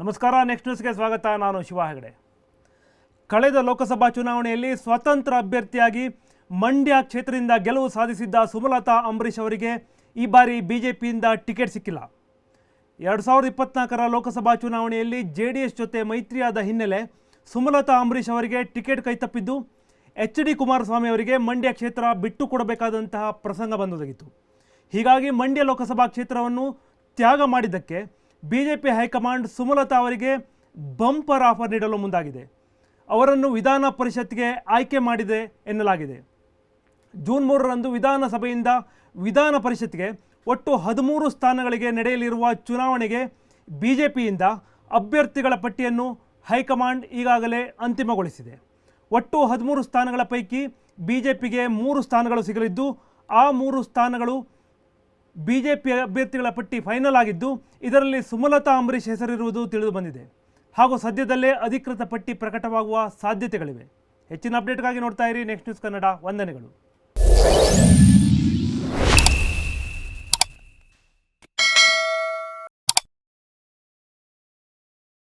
ನಮಸ್ಕಾರ ನೆಕ್ಸ್ಟ್ ನ್ಯೂಸ್ಗೆ ಸ್ವಾಗತ. ನಾನು ಶಿವ ಹೆಗಡೆ. ಕಳೆದ ಲೋಕಸಭಾ ಚುನಾವಣೆಯಲ್ಲಿ ಸ್ವತಂತ್ರ ಅಭ್ಯರ್ಥಿಯಾಗಿ ಮಂಡ್ಯ ಕ್ಷೇತ್ರದಿಂದ ಗೆಲುವು ಸಾಧಿಸಿದ್ದ ಸುಮಲತಾ ಅಂಬರೀಷ್ ಅವರಿಗೆ ಈ ಬಾರಿ ಬಿಜೆಪಿಯಿಂದ ಟಿಕೆಟ್ ಸಿಕ್ಕಿಲ್ಲ. ಎರಡು ಸಾವಿರದ ಇಪ್ಪತ್ನಾಲ್ಕರ ಲೋಕಸಭಾ ಚುನಾವಣೆಯಲ್ಲಿ ಜೆ ಡಿ ಎಸ್ ಜೊತೆ ಮೈತ್ರಿಯಾದ ಹಿನ್ನೆಲೆ ಸುಮಲತಾ ಅಂಬರೀಷ್ ಅವರಿಗೆ ಟಿಕೆಟ್ ಕೈತಪ್ಪಿದ್ದು, ಎಚ್ ಡಿ ಕುಮಾರಸ್ವಾಮಿ ಅವರಿಗೆ ಮಂಡ್ಯ ಕ್ಷೇತ್ರ ಬಿಟ್ಟು ಕೊಡಬೇಕಾದಂತಹ ಪ್ರಸಂಗ ಬಂದೊದಗಿತ್ತು. ಹೀಗಾಗಿ ಮಂಡ್ಯ ಲೋಕಸಭಾ ಕ್ಷೇತ್ರವನ್ನು ತ್ಯಾಗ ಮಾಡಿದ್ದಕ್ಕೆ ಬಿಜೆಪಿ ಹೈಕಮಾಂಡ್ ಸುಮಲತಾ ಅವರಿಗೆ ಬಂಪರ್ ಆಫರ್ ನೀಡಲು ಮುಂದಾಗಿದೆ. ಅವರನ್ನು ವಿಧಾನ ಪರಿಷತ್ಗೆ ಆಯ್ಕೆ ಮಾಡಿದೆ ಎನ್ನಲಾಗಿದೆ. ಜೂನ್ ಮೂರರಂದು ವಿಧಾನಸಭೆಯಿಂದ ವಿಧಾನ ಪರಿಷತ್ಗೆ ಒಟ್ಟು ಹದಿಮೂರು ಸ್ಥಾನಗಳಿಗೆ ನಡೆಯಲಿರುವ ಚುನಾವಣೆಗೆ ಬಿಜೆಪಿಯಿಂದ ಅಭ್ಯರ್ಥಿಗಳ ಪಟ್ಟಿಯನ್ನು ಹೈಕಮಾಂಡ್ ಈಗಾಗಲೇ ಅಂತಿಮಗೊಳಿಸಿದೆ. ಒಟ್ಟು ಹದಿಮೂರು ಸ್ಥಾನಗಳ ಪೈಕಿ ಬಿಜೆಪಿಗೆ ಮೂರು ಸ್ಥಾನಗಳು ಸಿಗಲಿದ್ದು, ಆ ಮೂರು ಸ್ಥಾನಗಳು ಬಿಜೆಪಿ ಅಭ್ಯರ್ಥಿಗಳ ಪಟ್ಟಿ ಫೈನಲ್ ಆಗಿದ್ದು, ಇದರಲ್ಲಿ ಸುಮಲತಾ ಅಂಬರೀಷ್ ಹೆಸರಿರುವುದು ತಿಳಿದು ಬಂದಿದೆ. ಹಾಗೂ ಸದ್ಯದಲ್ಲೇ ಅಧಿಕೃತ ಪಟ್ಟಿ ಪ್ರಕಟವಾಗುವ ಸಾಧ್ಯತೆಗಳಿವೆ. ಹೆಚ್ಚಿನ ಅಪ್ಡೇಟ್ಗಾಗಿ ನೋಡ್ತಾ ಇರಿ. ನೆಕ್ಸ್ಟ್ ನ್ಯೂಸ್ ಕನ್ನಡ ವಂದನೆಗಳು.